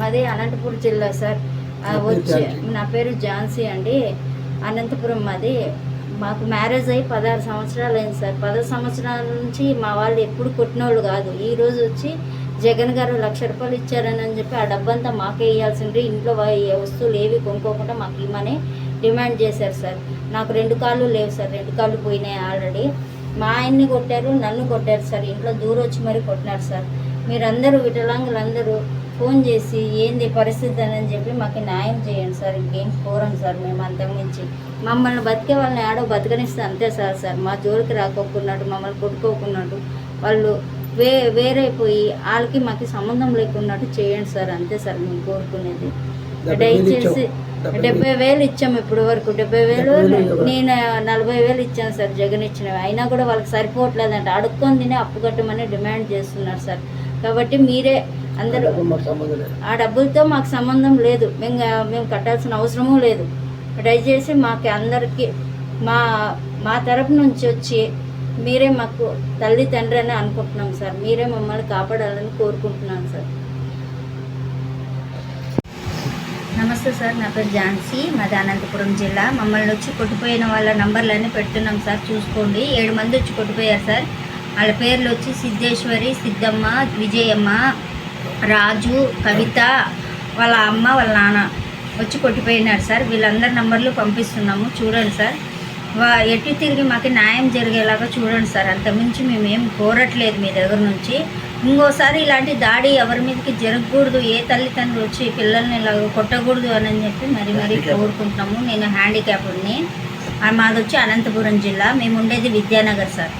మాది అనంతపురం జిల్లా సార్. వచ్చి. నా పేరు ఝాన్సీ అండి. అనంతపురం మాది. మాకు మ్యారేజ్ అయ్యి పదహారు సంవత్సరాలు అయింది సార్. పదహారు సంవత్సరాల నుంచి మా వాళ్ళు ఎప్పుడు కొట్టినోళ్ళు కాదు. ఈ రోజు వచ్చి జగన్ గారు లక్ష రూపాయలు ఇచ్చారని అని చెప్పి ఆ డబ్బంతా మాకే ఇవ్వాల్సింది ఇంట్లో వస్తువులు ఏవి కొనుక్కోకుండా మాకు ఇవ్వమని డిమాండ్ చేశారు సార్. నాకు రెండు కాళ్ళు లేవు సార్. రెండు కాళ్ళు పోయినాయి ఆల్రెడీ. మా ఆయన్ని కొట్టారు నన్ను కొట్టారు సార్. ఇంట్లో దూరం వచ్చి మరీ కొట్టినారు సార్. మీరందరూ విటలాంగులందరూ ఫోన్ చేసి ఏంది పరిస్థితి అని చెప్పి మాకు న్యాయం చేయండి సార్ ఇంకేం కోరం సార్ మేము అంతకుమించి. మమ్మల్ని బతికే వాళ్ళని ఆడో బతకనిస్తే అంతే సార్ సార్. మా జోలికి రాకోకున్నాడు మమ్మల్ని కొట్టుకోకున్నాడు వాళ్ళు వే వేరే పోయి వాళ్ళకి మాకు సంబంధం లేకున్నట్టు చేయండి సార్ అంతే సార్ మేము కోరుకునేది. దయచేసి. డెబ్బై వేలు. ఇచ్చాము ఇప్పటి వరకు. డెబ్బై వేలు? నేను నలభై వేలు ఇచ్చాను సార్ జగన్ ఇచ్చినవి. అయినా కూడా వాళ్ళకి సరిపోవట్లేదంట. అడుక్కొని తిని అప్పు కట్టమని డిమాండ్ చేస్తున్నారు సార్. కాబట్టి మీరే అందరూ ఆ డబ్బులతో మాకు సంబంధం లేదు. మేము మేము కట్టాల్సిన అవసరమూ లేదు. దయచేసి మాకు అందరికీ మా మా తరపు నుంచి వచ్చి మీరే మాకు తల్లి తండ్రి అని అనుకుంటున్నాం సార్. మీరే మమ్మల్ని కాపాడాలని కోరుకుంటున్నాను సార్. నమస్తే సార్ నా పేరు ఝాన్సీ. మాది అనంతపురం జిల్లా. మమ్మల్ని వచ్చి కొట్టిపోయిన వాళ్ళ నంబర్లన్నీ పెడుతున్నాం సార్. చూసుకోండి. ఏడు మంది వచ్చి కొట్టిపోయారు సార్. వాళ్ళ పేర్లు వచ్చి సిద్ధేశ్వరి సిద్ధమ్మ విజయమ్మ రాజు కవిత వాళ్ళ అమ్మ వాళ్ళ నాన్న వచ్చి కొట్టిపోయినారు సార్. వీళ్ళందరి నంబర్లు పంపిస్తున్నాము. చూడండి సార్. వా ఎటు తిరిగి మాకు న్యాయం జరిగేలాగా చూడండి సార్. అంతమించి మేము ఏం కోరట్లేదు మీ దగ్గర నుంచి. ఇంకోసారి ఇలాంటి దాడి ఎవరి మీదకి జరగకూడదు ఏ తల్లిదండ్రులు వచ్చి పిల్లల్ని ఇలా కొట్టకూడదు అని చెప్పి మరి మరి కోరుకుంటున్నాము. నేను హ్యాండిక్యాప్డ్ని. మాది వచ్చి అనంతపురం జిల్లా. మేము ఉండేది విద్యానగర్ సార్.